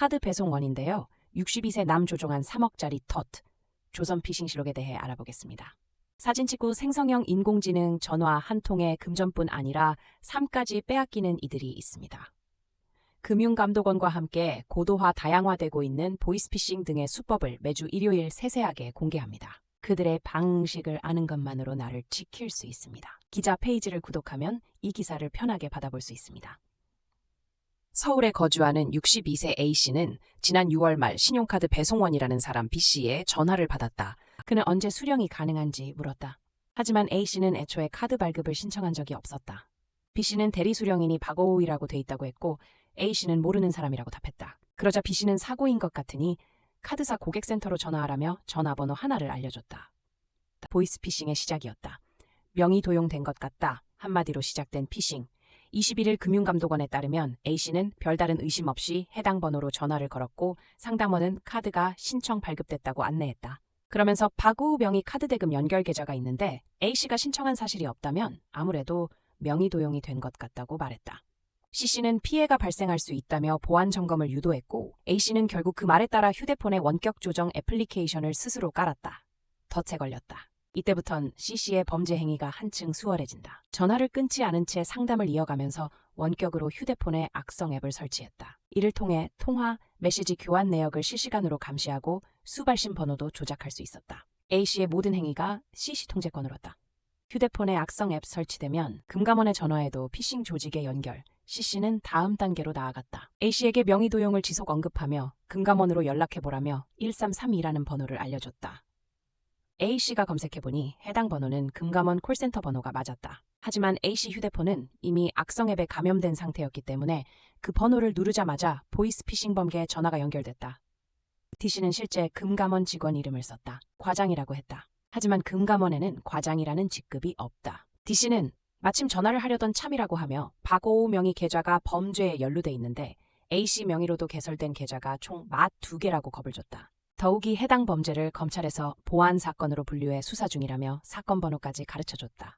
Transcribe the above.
카드 배송원인데요. 62세 남 조종한 3억짜리 텄 조선 피싱실록에 대해 알아보겠습니다. 사진 찍고 생성형 인공지능 전화 한 통에 금전뿐 아니라 삶까지 빼앗기는 이들이 있습니다. 금융감독원과 함께 고도화 다양화되고 있는 보이스피싱 등의 수법을 매주 일요일 세세하게 공개합니다. 그들의 방식을 아는 것만으로 나를 지킬 수 있습니다. 기자 페이지를 구독하면 이 기사를 편하게 받아볼 수 있습니다. 서울에 거주하는 62세 A씨는 지난 6월 말 신용카드 배송원이라는 사람 B씨의 전화를 받았다. 그는 언제 수령이 가능한지 물었다. 하지만 A씨는 애초에 카드 발급을 신청한 적이 없었다. B씨는 대리 수령인이 박오우이라고 돼 있다고 했고 A씨는 모르는 사람이라고 답했다. 그러자 B씨는 사고인 것 같으니 카드사 고객센터로 전화하라며 전화번호 하나를 알려줬다. 보이스피싱의 시작이었다. 명의 도용된 것 같다. 한마디로 시작된 피싱. 21일 금융감독원에 따르면 A씨는 별다른 의심 없이 해당 번호로 전화를 걸었고 상담원은 카드가 신청 발급됐다고 안내했다. 그러면서 박우우 명의 카드 대금 연결 계좌가 있는데 A씨가 신청한 사실이 없다면 아무래도 명의 도용이 된 것 같다고 말했다. C씨는 피해가 발생할 수 있다며 보안 점검을 유도했고 A씨는 결국 그 말에 따라 휴대폰에 원격 조정 애플리케이션을 스스로 깔았다. 덫에 걸렸다. 이때부턴 C씨의 범죄 행위가 한층 수월해진다. 전화를 끊지 않은 채 상담을 이어가면서 원격으로 휴대폰에 악성 앱을 설치했다. 이를 통해 통화, 메시지 교환 내역을 실시간으로 감시하고 수발신 번호도 조작할 수 있었다. A씨의 모든 행위가 C씨 통제권으로 왔다. 휴대폰에 악성 앱 설치되면 금감원에 전화해도 피싱 조직에 연결, C씨는 다음 단계로 나아갔다. A씨에게 명의 도용을 지속 언급하며 금감원으로 연락해보라며 1332라는 번호를 알려줬다. A씨가 검색해보니 해당 번호는 금감원 콜센터 번호가 맞았다. 하지만 A씨 휴대폰은 이미 악성 앱에 감염된 상태였기 때문에 그 번호를 누르자마자 보이스피싱 범계에 전화가 연결됐다. D씨는 실제 금감원 직원 이름을 썼다. 과장이라고 했다. 하지만 금감원에는 과장이라는 직급이 없다. D씨는 마침 전화를 하려던 참이라고 하며 박오우 명의 계좌가 범죄에 연루돼 있는데 A씨 명의로도 개설된 계좌가 총 42개라고 겁을 줬다. 더욱이 해당 범죄를 검찰에서 보안 사건으로 분류해 수사 중이라며 사건 번호까지 가르쳐줬다.